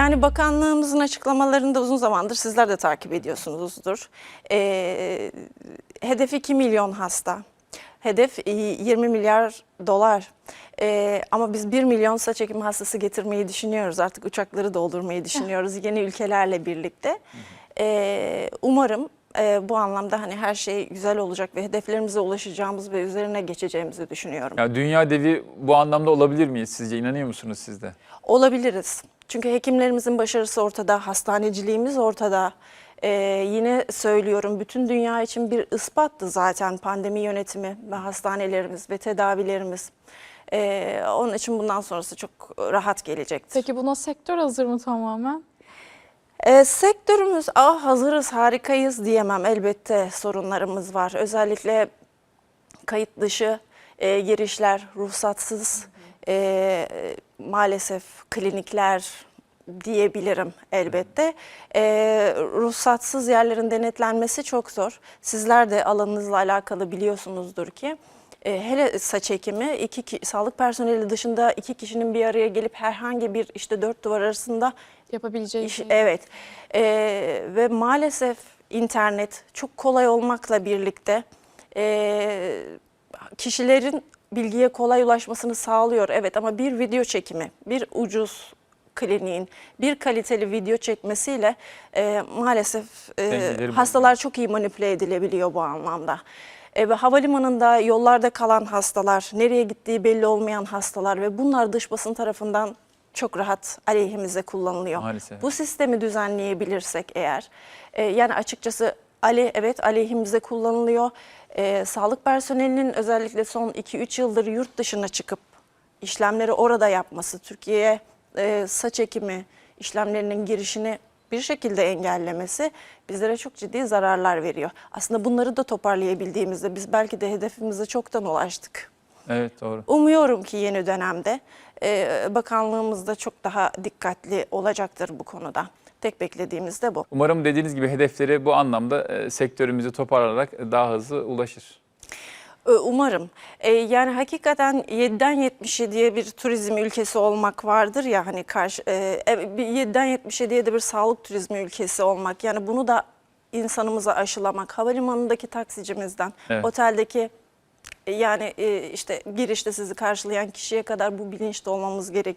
Yani bakanlığımızın açıklamalarında uzun zamandır sizler de takip ediyorsunuzdur. Ee, hedef 2 milyon hasta. Hedef e, 20 milyar dolar. Ee, ama biz 1 milyon saç ekimi hastası getirmeyi düşünüyoruz. Artık uçakları doldurmayı düşünüyoruz yeni ülkelerle birlikte. Ee, umarım e, bu anlamda hani her şey güzel olacak ve hedeflerimize ulaşacağımız ve üzerine geçeceğimizi düşünüyorum. Ya dünya devi bu anlamda olabilir miyiz sizce? İnanıyor musunuz siz de? Olabiliriz. Çünkü hekimlerimizin başarısı ortada, hastaneciliğimiz ortada. Ee, yine söylüyorum bütün dünya için bir ispattı zaten pandemi yönetimi ve hastanelerimiz ve tedavilerimiz. Ee, onun için bundan sonrası çok rahat gelecektir. Peki buna sektör hazır mı tamamen? Ee, sektörümüz ah hazırız harikayız diyemem elbette sorunlarımız var. Özellikle kayıt dışı e, girişler, ruhsatsız e, maalesef klinikler diyebilirim elbette. E, ruhsatsız yerlerin denetlenmesi çok zor. Sizler de alanınızla alakalı biliyorsunuzdur ki. e, hele saç ekimi iki ki- sağlık personeli dışında iki kişinin bir araya gelip herhangi bir işte dört duvar arasında Yapabileceği İş- şey. evet Ee, ve maalesef internet çok kolay olmakla birlikte ee, kişilerin bilgiye kolay ulaşmasını sağlıyor. Evet ama bir video çekimi, bir ucuz kliniğin bir kaliteli video çekmesiyle ee, maalesef bozuyor. hastalar çok iyi manipüle edilebiliyor bu anlamda. E, ve havalimanında yollarda kalan hastalar, nereye gittiği belli olmayan hastalar ve bunlar dış basın tarafından çok rahat aleyhimize kullanılıyor. Maalesef. Bu sistemi düzenleyebilirsek eğer, e, yani açıkçası Ali evet aleyhimize kullanılıyor. E, sağlık personelinin özellikle son 2-3 yıldır yurt dışına çıkıp işlemleri orada yapması, Türkiye'ye e, saç ekimi işlemlerinin girişini bir şekilde engellemesi bizlere çok ciddi zararlar veriyor. Aslında bunları da toparlayabildiğimizde biz belki de hedefimize çoktan ulaştık. Evet doğru. Umuyorum ki yeni dönemde e, bakanlığımız da çok daha dikkatli olacaktır bu konuda. Tek beklediğimiz de bu. Umarım dediğiniz gibi hedeflere bu anlamda e, sektörümüzü toparlayarak daha hızlı ulaşır. E, Umarım. E, yani hakikaten 7'den 77'ye bir turizm ülkesi olmak vardır ya hani karşı e, e, bir 7'den 77'ye de bir sağlık turizmi ülkesi olmak. Yani bunu da insanımıza aşılamak. Havalimanındaki taksicimizden, Evet. oteldeki yani e, işte girişte sizi karşılayan kişiye kadar bu bilinçte olmamız gerekiyor.